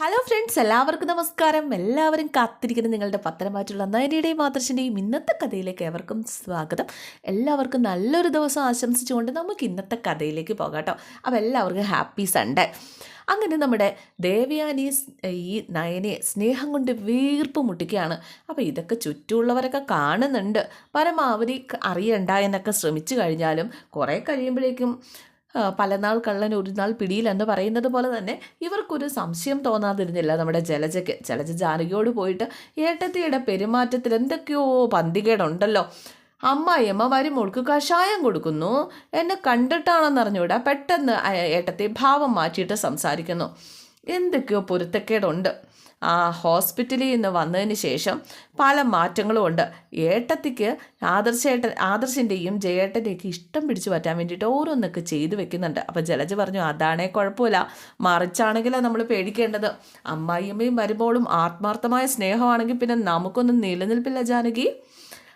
Hello friends എല്ലാവർക്കും നമസ്കാരം. എല്ലാവരും കാത്തിരിക്കുന്ന നിങ്ങളുടെ പത്തനമാറ്റുള്ള നയനയുടെയും മാതൃശന്റെയും ഇന്നത്തെ കഥയിലേക്ക് ഏവർക്കും സ്വാഗതം. എല്ലാവർക്കും നല്ലൊരു ദിവസം ആശംസിച്ചുകൊണ്ട് നമുക്ക് ഇന്നത്തെ കഥയിലേക്ക് പോകാം കേട്ടോ. അപ്പോൾ എല്ലാവർക്കും ഹാപ്പി സൺഡേ. അങ്ങനെ നമ്മുടെ ദേവയാനി ഈ നയനെ സ്നേഹം കൊണ്ട് വീർപ്പ് മുട്ടിക്കുകയാണ് അപ്പോൾ ഇതൊക്കെ ചുറ്റുമുള്ളവരൊക്കെ കാണുന്നുണ്ട്. പരമാവധി അറിയണ്ട എന്നൊക്കെ ശ്രമിച്ചു കഴിഞ്ഞാലും കുറേ കഴിയുമ്പോഴേക്കും പലനാൾ കള്ളൻ ഒരു നാൾ പിടിയിൽ എന്ന് പറയുന്നത് പോലെ തന്നെ ഇവർക്കൊരു സംശയം തോന്നാതിരുന്നില്ല നമ്മുടെ ജലജയ്ക്ക്. ജലജ ജാനകിയോട് പോയിട്ട് ഏട്ടത്തിയുടെ പെരുമാറ്റത്തിൽ എന്തൊക്കെയോ പന്തികേടുണ്ടല്ലോ. അമ്മായിയമ്മ വരുമോൾക്ക് കഷായം കൊടുക്കുന്നു. എന്നെ കണ്ടിട്ടാണെന്നറിഞ്ഞുകൂടാ പെട്ടെന്ന് ഏട്ടത്തെ ഏട്ടത്തി ഭാവം മാറ്റിയിട്ട് സംസാരിക്കുന്നു. എന്തൊക്കെയോ പൊരുത്തക്കേടുണ്ട്. ആ ഹോസ്പിറ്റലിൽ നിന്ന് വന്നതിന് ശേഷം പല മാറ്റങ്ങളും ഉണ്ട്. ഏട്ടത്തിക്ക് ആദർശേട്ടൻ ആദർശിന്റെയും ജയേട്ടന്റെയൊക്കെ ഇഷ്ടം പിടിച്ചു പറ്റാൻ വേണ്ടിയിട്ട് ഓരോന്നൊക്കെ ചെയ്തു വെക്കുന്നുണ്ട്. അപ്പോൾ ജലജ് പറഞ്ഞു അതാണേ കുഴപ്പമില്ല. മറിച്ചാണെങ്കിലാണ് നമ്മൾ പേടിക്കേണ്ടത്. അമ്മായിയമ്മയും വരുമ്പോഴും ആത്മാർത്ഥമായ സ്നേഹമാണെങ്കിൽ പിന്നെ നമുക്കൊന്നും നിലനിൽപ്പില്ല ജാനകി.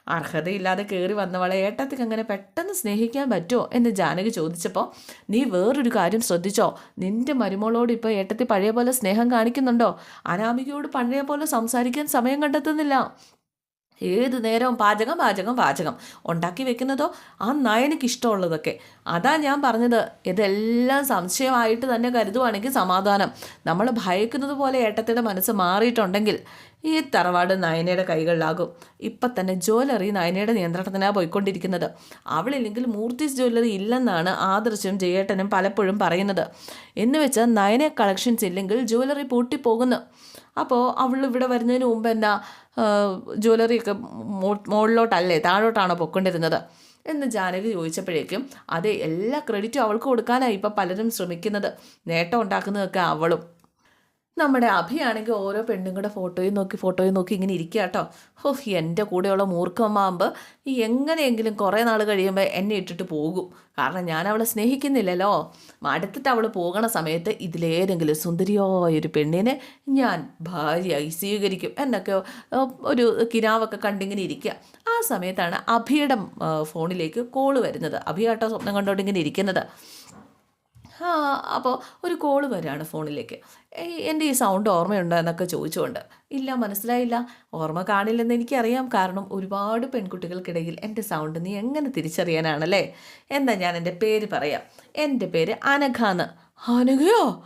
അർഹതയില്ലാതെ കയറി വന്നവളെ ഏട്ടത്തിക്ക് അങ്ങനെ പെട്ടെന്ന് സ്നേഹിക്കാൻ പറ്റുമോ എന്ന് ജാനകി ചോദിച്ചപ്പോൾ നീ വേറൊരു കാര്യം ശ്രദ്ധിച്ചോ? നിന്റെ മരുമോളോട് ഇപ്പോൾ ഏട്ടത്തി പഴയ പോലെ സ്നേഹം കാണിക്കുന്നുണ്ടോ? അനാമികയോട് പഴയ പോലെ സംസാരിക്കാൻ സമയം കണ്ടെത്തുന്നില്ല. ഏത് നേരവും പാചകം പാചകം പാചകം. ഉണ്ടാക്കി വെക്കുന്നതോ? ആ നയനക്ക് ഇഷ്ടമുള്ളതൊക്കെ അതാ ഞാൻ പറഞ്ഞത്. ഇതെല്ലാം സംശയമായിട്ട് തന്നെ കരുതുവാണെങ്കിൽ സമാധാനം. നമ്മൾ ഭയക്കുന്നത് പോലെ ഏട്ടത്തിന്റെ മനസ്സ് മാറിയിട്ടുണ്ടെങ്കിൽ ഈ തറവാട് നയനയുടെ കൈകളിലാകും. ഇപ്പം തന്നെ ജ്വല്ലറി നയനയുടെ നിയന്ത്രണത്തിനാണ് പോയിക്കൊണ്ടിരിക്കുന്നത്. അവളില്ലെങ്കിൽ മൂർത്തീസ് ജ്വല്ലറി ഇല്ലെന്നാണ് ആദർശം ജയേട്ടനും പലപ്പോഴും പറയുന്നത്. എന്നുവെച്ചാൽ നയന കളക്ഷൻസ് ഇല്ലെങ്കിൽ ജ്വല്ലറി പൂട്ടിപ്പോകുന്നു. അപ്പോൾ അവൾ ഇവിടെ വരുന്നതിന് മുമ്പ് എന്താ ജ്വല്ലറിയൊക്കെ മുകളിലോട്ടല്ലേ താഴോട്ടാണോ പൊക്കൊണ്ടിരുന്നത്? എന്ന് ജാനകി ചോദിച്ചപ്പോഴേക്കും അതെ എല്ലാ ക്രെഡിറ്റും അവൾക്ക് കൊടുക്കാനായി ഇപ്പം പലരും ശ്രമിക്കുന്നത്. നേട്ടം ഉണ്ടാക്കുന്നതൊക്കെ അവളും. നമ്മുടെ അഭിയാണെങ്കിൽ ഓരോ പെണ്ണും പെണ്ണുങ്ങളുടെ ഫോട്ടോയും നോക്കി ഫോട്ടോയും നോക്കി ഇങ്ങനെ ഇരിക്കുക കേട്ടോ. ഓ എന്റെ കൂടെയുള്ള മൂർഖമ്മാകുമ്പോൾ ഈ എങ്ങനെയെങ്കിലും കുറേ നാൾ കഴിയുമ്പോൾ എന്നെ ഇട്ടിട്ട് പോകും. കാരണം ഞാൻ അവളെ സ്നേഹിക്കുന്നില്ലല്ലോ. അടുത്തിട്ട് അവൾ പോകണ സമയത്ത് ഇതിലേതെങ്കിലും സുന്ദരിയായ ഒരു പെണ്ണിനെ ഞാൻ ഭാര്യയായി സ്വീകരിക്കും എന്നൊക്കെ ഒരു കിനാവൊക്കെ കണ്ടിങ്ങനെ ഇരിക്കുക. ആ സമയത്താണ് അഭിയുടെ ഫോണിലേക്ക് കോൾ വരുന്നത്. അഭിയാട്ടോ സ്വപ്നം കണ്ടോണ്ടിങ്ങനെ ഇരിക്കുന്നത്. അപ്പോൾ ഒരു കോൾ വരികയാണ് ഫോണിലേക്ക്. എന്റെ ഈ സൗണ്ട് ഓർമ്മയുണ്ടോ എന്നൊക്കെ ചോദിച്ചുകൊണ്ട്. ഇല്ല മനസ്സിലായില്ല. ഓർമ്മ കാണില്ലെന്ന് എനിക്കറിയാം. കാരണം ഒരുപാട് പെൺകുട്ടികൾക്കിടയിൽ എന്റെ സൗണ്ട് നീ എങ്ങനെ തിരിച്ചറിയാനാണല്ലേ? എന്താ ഞാൻ എന്റെ പേര് പറയാം. എന്റെ പേര് അനഘാന്ന്. അനഘയോ?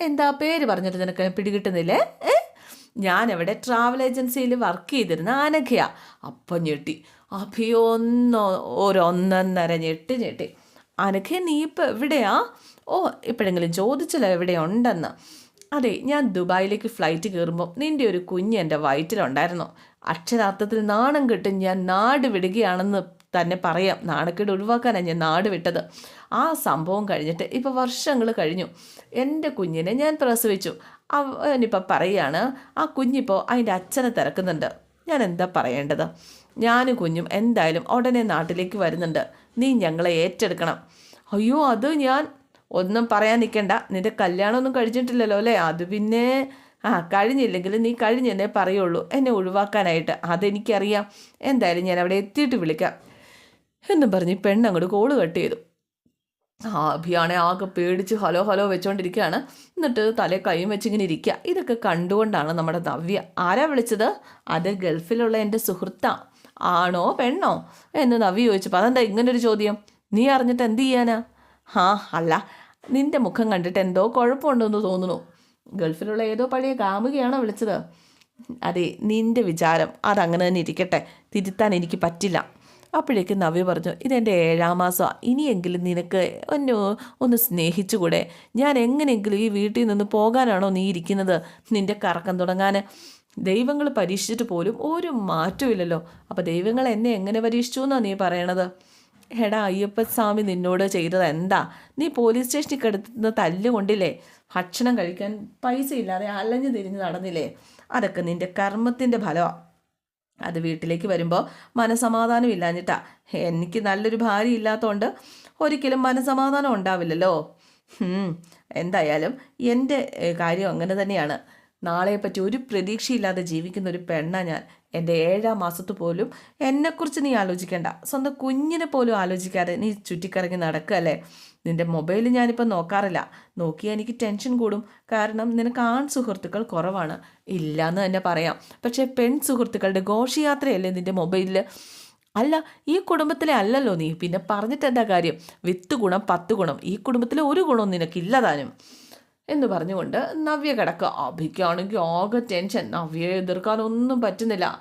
എന്താ പേര് പറഞ്ഞിട്ട് നിനക്ക്? പിടികിട്ടുന്നില്ലേ? ഏ? ഞാനവിടെ ട്രാവൽ ഏജൻസിയിൽ വർക്ക് ചെയ്തിരുന്ന അനഘയാ. അപ്പം ഞെട്ടി. അഭിയൊന്നോ ഒരൊന്നൊന്നര ഞെട്ടി ഞെട്ടി. അനഘ നീ ഇപ്പം എവിടെയാ? ഓ ഇപ്പോഴെങ്കിലും ചോദിച്ചല്ലോ എവിടെയുണ്ടെന്ന്. അതെ ഞാൻ ദുബായിലേക്ക് ഫ്ലൈറ്റ് കയറുമ്പോൾ നിന്റെ ഒരു കുഞ്ഞ് എന്റെ വയറ്റിലുണ്ടായിരുന്നു. അക്ഷരാർത്ഥത്തിൽ നാണം കെട്ട് ഞാൻ നാട് വിടുകയാണെന്ന് തന്നെ പറയാം. നാണക്കേട് ഒഴിവാക്കാനാണ് ഞാൻ നാട് വിട്ടത്. ആ സംഭവം കഴിഞ്ഞിട്ട് ഇപ്പോൾ വർഷങ്ങൾ കഴിഞ്ഞു. എന്റെ കുഞ്ഞിനെ ഞാൻ പ്രസവിച്ചു. അവനിപ്പോൾ പറയുകയാണ് ആ കുഞ്ഞിപ്പോൾ അതിന്റെ അച്ഛനെ തിരക്കുന്നുണ്ട്. ഞാൻ എന്താ പറയേണ്ടത്? ഞാനും കുഞ്ഞും എന്തായാലും ഉടനെ നാട്ടിലേക്ക് വരുന്നുണ്ട്. നീ ഞങ്ങളെ ഏറ്റെടുക്കണം. അയ്യോ അത് ഞാൻ ഒന്നും പറയാൻ നിൽക്കണ്ട. നിന്റെ കല്യാണമൊന്നും കഴിഞ്ഞിട്ടില്ലല്ലോ അല്ലേ? അത് പിന്നെ ആ കഴിഞ്ഞില്ലെങ്കിൽ നീ കഴിഞ്ഞെന്നേ പറയുള്ളൂ. എന്നെ ഒഴിവാക്കാനായിട്ട്. അതെനിക്കറിയാം. എന്തായാലും ഞാൻ അവിടെ എത്തിയിട്ട് വിളിക്കാം. എന്നും പറഞ്ഞ് പെണ്ണങ്ങോട്ട് കോൾ കട്ട് ചെയ്തു. ആ അഭിയാണെ ആകെ പേടിച്ച് ഹലോ ഹലോ വെച്ചോണ്ടിരിക്കുകയാണ്. എന്നിട്ട് തലേ കൈയും വെച്ചിങ്ങനെ ഇരിക്കുക. ഇതൊക്കെ കണ്ടുകൊണ്ടാണ് നമ്മുടെ നവ്യ. ആരാ വിളിച്ചത്? അത് ഗൾഫിലുള്ള എന്റെ സുഹൃത്താ. ആണോ പെണ്ണോ എന്ന് നവി ചോദിച്ചപ്പോൾ അതെന്താ ഇങ്ങനൊരു ചോദ്യം? നീ അറിഞ്ഞിട്ട് എന്ത് ചെയ്യാനാ? ഹാ അല്ല. നിന്റെ മുഖം കണ്ടിട്ട് എന്തോ കുഴപ്പമുണ്ടെന്ന് തോന്നുന്നു. ഗൾഫിലുള്ള ഏതോ പഴയ കാമുകയാണോ വിളിച്ചത്? അതെ നിന്റെ വിചാരം അതങ്ങനെ തന്നെ ഇരിക്കട്ടെ. തിരുത്താൻ എനിക്ക് പറ്റില്ല. അപ്പോഴേക്കും നവി പറഞ്ഞു ഇതെന്റെ ഏഴാം മാസമാണ് ഇനിയെങ്കിലും നിനക്ക് ഒന്ന് ഒന്ന് സ്നേഹിച്ചുകൂടെ? ഞാൻ എങ്ങനെയെങ്കിലും ഈ വീട്ടിൽ നിന്ന് പോകാനാണോ നീ ഇരിക്കുന്നത്? നിന്റെ കറക്കം തുടങ്ങാൻ ദൈവങ്ങൾ പരീക്ഷിച്ചിട്ട് പോലും ഒരു മാറ്റമില്ലല്ലോ അപ്പോൾ ദൈവങ്ങൾ എന്നെ എങ്ങനെ പരീക്ഷിച്ചു എന്നാണ് നീ പറയണത്? എടാ അയ്യപ്പസ്വാമി നിന്നോട് ചെയ്തത് എന്താ? നീ പോലീസ് സ്റ്റേഷനിൽ കിടന്ന് തല്ലുകൊണ്ടില്ലേ? ഭക്ഷണം കഴിക്കാൻ പൈസ ഇല്ലാതെ അലഞ്ഞു തിരിഞ്ഞ് നടന്നില്ലേ? അതൊക്കെ നിന്റെ കർമ്മത്തിന്റെ ഫലമാണ് അത് വീട്ടിലേക്ക് വരുമ്പോൾ മനസമാധാനം ഇല്ലാഞ്ഞിട്ടാ. എനിക്ക് നല്ലൊരു ഭാര്യ ഇല്ലാത്തതുകൊണ്ട് ഒരിക്കലും മനസമാധാനം ഉണ്ടാവില്ലല്ലോ. എന്തായാലും എന്റെ കാര്യം അങ്ങനെ തന്നെയാണ്. നാളെപ്പറ്റി ഒരു പ്രതീക്ഷയില്ലാതെ ജീവിക്കുന്ന ഒരു പെണ്ണ ഞാൻ. എന്റെ ഏഴാം മാസത്ത് പോലും എന്നെക്കുറിച്ച് നീ ആലോചിക്കേണ്ട. സ്വന്തം കുഞ്ഞിനെ പോലും ആലോചിക്കാതെ നീ ചുറ്റിക്കറങ്ങി നടക്കുകയല്ലേ നിന്റെ മൊബൈൽ ഞാനിപ്പോൾ നോക്കാറില്ല. നോക്കിയാൽ എനിക്ക് ടെൻഷൻ കൂടും. കാരണം നിനക്ക് ആൺ സുഹൃത്തുക്കൾ കുറവാണ്. ഇല്ല എന്ന് തന്നെ പറയാം. പക്ഷേ പെൺ സുഹൃത്തുക്കളുടെ ഘോഷയാത്രയല്ലേ നിന്റെ മൊബൈലിൽ അല്ല ഈ കുടുംബത്തിലെ അല്ലല്ലോ നീ. പിന്നെ പറഞ്ഞിട്ട് എന്താ കാര്യം? വിത്ത് ഗുണം പത്ത് ഗുണം. ഈ കുടുംബത്തിലെ ഒരു ഗുണവും നിനക്കില്ലതാനും എന്ന് പറഞ്ഞുകൊണ്ട് നവ്യ കിടക്കുക. അഭിക്കാണെങ്കിൽ ആകെ ടെൻഷൻ നവ്യയെ എതിർക്കാനൊന്നും പറ്റുന്നില്ല.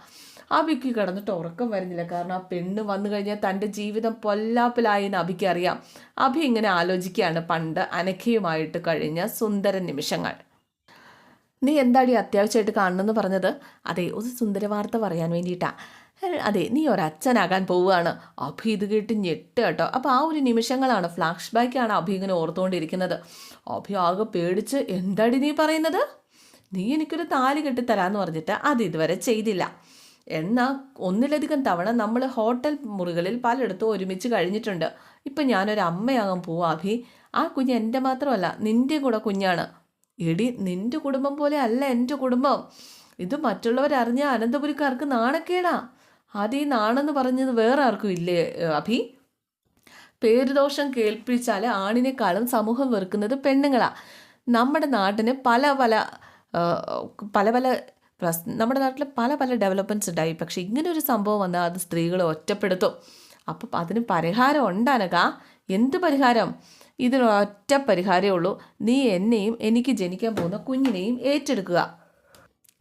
അഭിക്ക് കിടന്നിട്ട് ഉറക്കം വരുന്നില്ല. കാരണം ആ പെണ്ണ് വന്നു കഴിഞ്ഞാൽ തന്റെ ജീവിതം പൊല്ലാപ്പിലായി എന്ന് അഭിക്ക് അറിയാം. അഭി ഇങ്ങനെ ആലോചിക്കുകയാണ്. പണ്ട് അനഖയുമായിട്ട് കഴിഞ്ഞ സുന്ദര നിമിഷങ്ങൾ. നീ എന്താടി അത്യാവശ്യമായിട്ട് കാണണമെന്ന് പറഞ്ഞത്? അതെ ഒരു സുന്ദര വാർത്ത പറയാൻ വേണ്ടിയിട്ടാ. അതെ നീ ഒരച്ഛനാകാൻ പോവുകയാണ്. അഭി ഇത് കേട്ട് ഞെട്ട് കേട്ടോ. അപ്പോൾ ആ ഒരു നിമിഷങ്ങളാണ് ഫ്ലാഷ് ബാക്കാണ് അഭി ഇങ്ങനെ ഓർത്തുകൊണ്ടിരിക്കുന്നത് അഭി ആകെ പേടിച്ച് എന്താടി നീ പറയുന്നത്? നീ എനിക്കൊരു താലി കെട്ടിത്തരാമെന്ന് പറഞ്ഞിട്ട് അത് ഇതുവരെ ചെയ്തില്ല. എന്നാൽ ഒന്നിലധികം തവണ നമ്മൾ ഹോട്ടൽ മുറികളിൽ പലയിടത്തും ഒരുമിച്ച് കഴിഞ്ഞിട്ടുണ്ട്. ഇപ്പം ഞാനൊരു അമ്മയാകാൻ പോവാ അഭി. ആ കുഞ്ഞ് എന്റെ മാത്രമല്ല നിന്റെ കൂടെ കുഞ്ഞാണ്. എടി നിന്റെ കുടുംബം പോലെ അല്ല എന്റെ കുടുംബം. ഇത് മറ്റുള്ളവരറിഞ്ഞ അനന്തപുരിക്കാർക്ക് നാണക്കേടാ. ഈ നാണെന്ന് പറഞ്ഞത് വേറെ ആർക്കും ഇല്ലേ അഭി? പേരുദോഷം കേൾപ്പിച്ചാൽ ആണിനേക്കാളും സമൂഹം വെറുക്കുന്നത് പെണ്ണുങ്ങളാണ് നമ്മുടെ നാട്ടിന് പല പല പല പല പ്രസ് നമ്മുടെ നാട്ടിൽ പല പല ഡെവലപ്മെന്റ്സ് ഉണ്ടായി. പക്ഷെ ഇങ്ങനെ ഒരു സംഭവം വന്നാൽ അത് സ്ത്രീകളെ ഒറ്റപ്പെടുത്തും. അപ്പം അതിന് പരിഹാരം ഉണ്ടാനക എന്ത് പരിഹാരം? ഇതിനൊറ്റ പരിഹാരമേ ഉള്ളൂ. നീ എന്നെയും എനിക്ക് ജനിക്കാൻ പോകുന്ന കുഞ്ഞിനെയും ഏറ്റെടുക്കുക.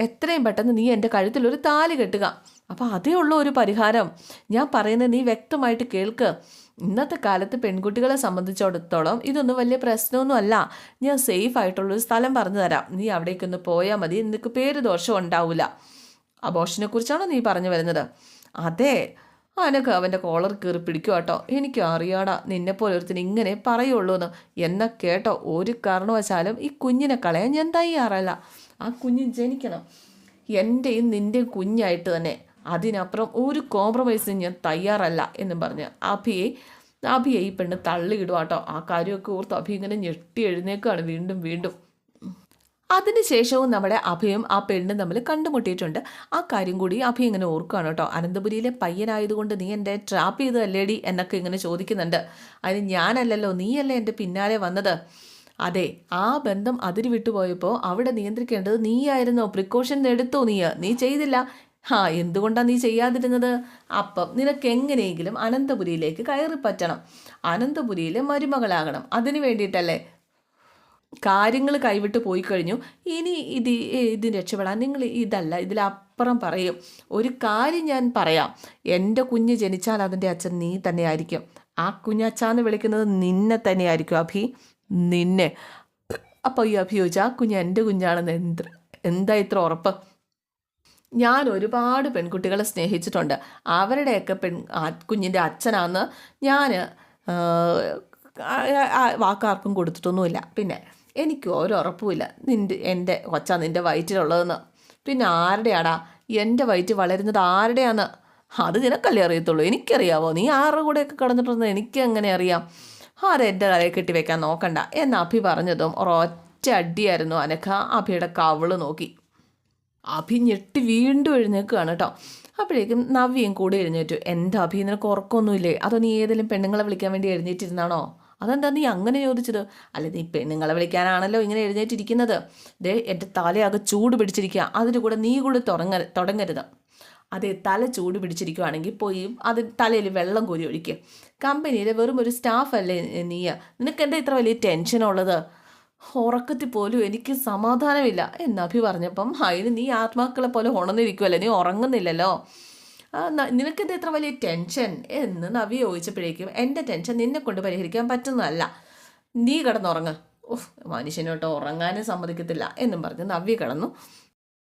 എത്രയും പെട്ടെന്ന് നീ എന്റെ കഴുത്തിലൊരു താലി കെട്ടുക. അപ്പോൾ അതേ ഉള്ള ഒരു പരിഹാരം. ഞാൻ പറയുന്നത് നീ വ്യക്തമായിട്ട് കേൾക്ക്. ഇന്നത്തെ കാലത്ത് പെൺകുട്ടികളെ സംബന്ധിച്ചിടത്തോളം ഇതൊന്നും വലിയ പ്രശ്നമൊന്നും അല്ല. ഞാൻ സേഫ് ആയിട്ടുള്ളൊരു സ്ഥലം പറഞ്ഞു തരാം. നീ അവിടേക്കൊന്ന് പോയാൽ മതി. നിനക്ക് പേര് ദോഷം ഉണ്ടാവില്ല അബോഷനെ കുറിച്ചാണോ നീ പറഞ്ഞു വരുന്നത്? അതെ. അനക്ക് അവന്റെ കോളർ കീറി പിടിക്കും കേട്ടോ എനിക്ക് അറിയാടാ. നിന്നെപ്പോലെ ഒരുത്തിന് ഇങ്ങനെ പറയുള്ളൂ എന്ന് എന്നെ കേട്ടോ. ഒരു കാരണവശാലും ഈ കുഞ്ഞിനെ കളയാൻ ഞാൻ തയ്യാറല്ല. ആ കുഞ്ഞ് ജനിക്കണം. എന്റെയും നിന്റെയും കുഞ്ഞായിട്ട് തന്നെ. അതിനപ്പുറം ഒരു കോംപ്രമൈസിന് ഞാൻ തയ്യാറല്ല എന്നും പറഞ്ഞ് അഭിയെ അഭിയെ ഈ പെണ്ണ് തള്ളിയിടുക കേട്ടോ ആ കാര്യമൊക്കെ ഓർത്ത് അഭി ഇങ്ങനെ ഞെട്ടി എഴുന്നേക്കാണ് വീണ്ടും വീണ്ടും. അതിനുശേഷവും നമ്മുടെ അഭയും ആ പെണ്ണും തമ്മിൽ കണ്ടുമുട്ടിയിട്ടുണ്ട്. ആ കാര്യം കൂടി അഭി ഇങ്ങനെ ഓർക്കുകയാണ് കേട്ടോ അനന്തപുരിയിലെ പയ്യനായതുകൊണ്ട് നീ എന്റെ ട്രാപ്പ് ചെയ്തതല്ലേടി എന്നൊക്കെ ഇങ്ങനെ ചോദിക്കുന്നുണ്ട്. അതിന് ഞാനല്ലല്ലോ നീയല്ലേ എന്റെ പിന്നാലെ വന്നത്? അതെ ആ ബന്ധം അതിര് വിട്ടുപോയപ്പോൾ അവിടെ നിയന്ത്രിക്കേണ്ടത് നീയായിരുന്നോ? പ്രിക്കോഷൻ എടുത്തോ നീ നീ ചെയ്തില്ല. ആ എന്തുകൊണ്ടാണ് നീ ചെയ്യാതിരുന്നത്? അപ്പം നിനക്ക് എങ്ങനെയെങ്കിലും അനന്തപുരിയിലേക്ക് കയറി പറ്റണം. അനന്തപുരിയിലെ മരുമകളാകണം. അതിനു വേണ്ടിയിട്ടല്ലേ? കാര്യങ്ങൾ കൈവിട്ട് പോയി കഴിഞ്ഞു ഇനി ഇത് ഇതിന് രക്ഷപ്പെടാൻ നിങ്ങൾ ഇതല്ല ഇതിലപ്പുറം പറയും. ഒരു കാര്യം ഞാൻ പറയാം. എന്റെ കുഞ്ഞ് ജനിച്ചാൽ അതിന്റെ അച്ഛൻ നീ തന്നെയായിരിക്കും. ആ കുഞ്ഞച്ചാന്ന് വിളിക്കുന്നത് നിന്നെ തന്നെയായിരിക്കും അഭി. നിന്നെ. അപ്പോൾ ഈ അഭി ചോദിച്ചാൽ ആ കുഞ്ഞ് എന്റെ കുഞ്ഞാണെന്ന് എന്ത് എന്താ ഇത്ര ഉറപ്പ്? ഞാൻ ഒരുപാട് പെൺകുട്ടികളെ സ്നേഹിച്ചിട്ടുണ്ട്. അവരുടെയൊക്കെ പെൺ കുഞ്ഞിന്റെ അച്ഛനാന്ന് ഞാൻ വാക്കാർക്കും കൊടുത്തിട്ടൊന്നുമില്ല. പിന്നെ എനിക്ക് ഒരു ഉറപ്പുമില്ല. നിന്റെ എന്റെ കൊച്ച നിന്റെ വയറ്റിലുള്ളതെന്ന്. പിന്നെ ആരുടെയാടാ? എന്റെ വയറ്റ് വളരുന്നത് ആരുടെയാന്ന്? അത് നിനക്കല്ലേ അറിയത്തുള്ളൂ. എനിക്കറിയാവോ? നീ ആരുടെ കൂടെയൊക്കെ കിടന്നിട്ടുണ്ടെന്ന് എനിക്ക് എങ്ങനെ അറിയാം? അത് എന്റെ തലയിൽ കെട്ടി വെക്കാൻ നോക്കണ്ട. എന്ന് അഭി പറഞ്ഞതും ഒരൊറ്റ അടിയായിരുന്നു അനക്ക അഭിയുടെ കവിൾ നോക്കി. അഭി ഞെട്ടി വീണ്ടും എഴുന്നേൽക്കുകയാണ് കേട്ടോ. അപ്പോഴേക്കും നവ്യയും കൂടെ എഴുന്നേറ്റു. എന്റെ അഭി നിനക്ക് ഉറക്കമൊന്നുമില്ലേ? അതോ നീ ഏതെങ്കിലും പെണ്ണുങ്ങളെ വിളിക്കാൻ വേണ്ടി എഴുന്നേറ്റിരുന്നാണോ? അതെന്താ നീ അങ്ങനെ ചോദിച്ചത്? അല്ല നീ പെണ്ണുങ്ങളെ വിളിക്കാനാണല്ലോ ഇങ്ങനെ എഴുന്നേറ്റിരിക്കുന്നത്. ദേ എന്റെ തലയാകെ ചൂട് പിടിച്ചിരിക്കുക അതിന്റെ കൂടെ നീ കൂടെ തുടങ്ങ തുടങ്ങരുത്. അതെ തല ചൂട് പിടിച്ചിരിക്കുവാണെങ്കിൽ പോയി അത് തലയിൽ വെള്ളം കോരി ഒഴിക്കുക കമ്പനിയിലെ വെറും ഒരു സ്റ്റാഫ് അല്ലേ നീ? നിനക്ക് എന്താ ഇത്ര വലിയ ടെൻഷനുള്ളത്? ഉറക്കത്തിൽ പോലും എനിക്ക് സമാധാനമില്ല എന്ന് അഭി പറഞ്ഞപ്പം അതിന് നീ ആത്മാക്കളെ പോലെ ഉണർന്നിരിക്കുമല്ലേ നീ ഉറങ്ങുന്നില്ലല്ലോ? നിനക്കിത് എത്ര വലിയ ടെൻഷൻ? എന്ന് നവി ചോദിച്ചപ്പോഴേക്കും എന്റെ ടെൻഷൻ നിന്നെ കൊണ്ട് പരിഹരിക്കാൻ പറ്റുന്നതല്ല. നീ കിടന്നുറങ്ങ്. ഓഹ് മനുഷ്യനോട്ട് ഉറങ്ങാനും സമ്മതിക്കത്തില്ല എന്നും പറഞ്ഞ് നവ്യ കിടന്നു.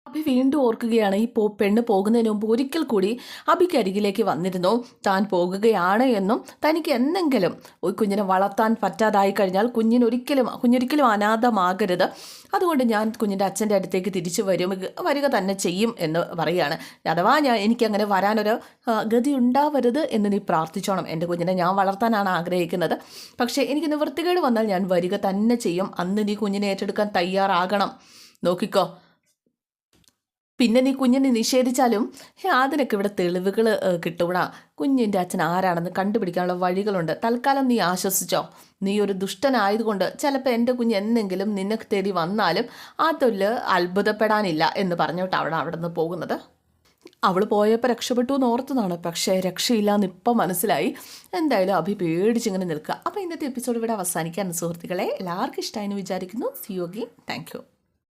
അഭി വീണ്ടും ഓർക്കുകയാണ്. ഈ പോ പെണ്ണ് പോകുന്നതിന് മുമ്പ് ഒരിക്കൽ കൂടി അഭിക്ക് അരികിലേക്ക് വന്നിരുന്നു. താൻ പോകുകയാണ് എന്നും തനിക്ക് എന്തെങ്കിലും കുഞ്ഞിനെ വളർത്താൻ പറ്റാതായി കഴിഞ്ഞാൽ കുഞ്ഞിന് ഒരിക്കലും കുഞ്ഞൊരിക്കലും അനാഥമാകരുത്. അതുകൊണ്ട് ഞാൻ കുഞ്ഞിന്റെ അച്ഛന്റെ അടുത്തേക്ക് തിരിച്ചു വരും. വരിക തന്നെ ചെയ്യും എന്ന് പറയുകയാണ്. അഥവാ ഞാൻ എനിക്കങ്ങനെ വരാനൊരു ഗതി ഉണ്ടാവരുത് എന്ന് നീ പ്രാർത്ഥിച്ചോണം. എന്റെ കുഞ്ഞിനെ ഞാൻ വളർത്താനാണ് ആഗ്രഹിക്കുന്നത്. പക്ഷേ എനിക്ക് നിവൃത്തികേട് വന്നാൽ ഞാൻ വരിക തന്നെ ചെയ്യും. അന്ന് നീ കുഞ്ഞിനെ ഏറ്റെടുക്കാൻ തയ്യാറാകണം. നോക്കിക്കോ. പിന്നെ നീ കുഞ്ഞിനെ നിഷേധിച്ചാലും അതിനൊക്കെ ഇവിടെ തെളിവുകൾ കിട്ടൂടാ. കുഞ്ഞിന്റെ അച്ഛൻ ആരാണെന്ന് കണ്ടുപിടിക്കാനുള്ള വഴികളുണ്ട്. തൽക്കാലം നീ ആശ്വസിച്ചോ. നീ ഒരു ദുഷ്ടനായതുകൊണ്ട് ചിലപ്പോൾ എന്റെ കുഞ്ഞ് എന്നെങ്കിലും നിന്നെ തേടി വന്നാലും ആ തൊൽ അത്ഭുതപ്പെടാനില്ല എന്ന് പറഞ്ഞിട്ട് അവിടെ അവിടെ നിന്ന് പോകുന്നത്. അവൾ പോയപ്പോൾ രക്ഷപ്പെട്ടു എന്ന് ഓർത്തതാണ്. പക്ഷേ രക്ഷയില്ലാന്ന് ഇപ്പം മനസ്സിലായി. എന്തായാലും അഭി പേടിച്ചിങ്ങനെ നിൽക്കുക. അപ്പോൾ ഇന്നത്തെ എപ്പിസോഡ് ഇവിടെ അവസാനിക്കാൻ സുഹൃത്തുക്കളെ എല്ലാവർക്കും ഇഷ്ടമായി എന്ന് വിചാരിക്കുന്നു സിയോഗി താങ്ക് യു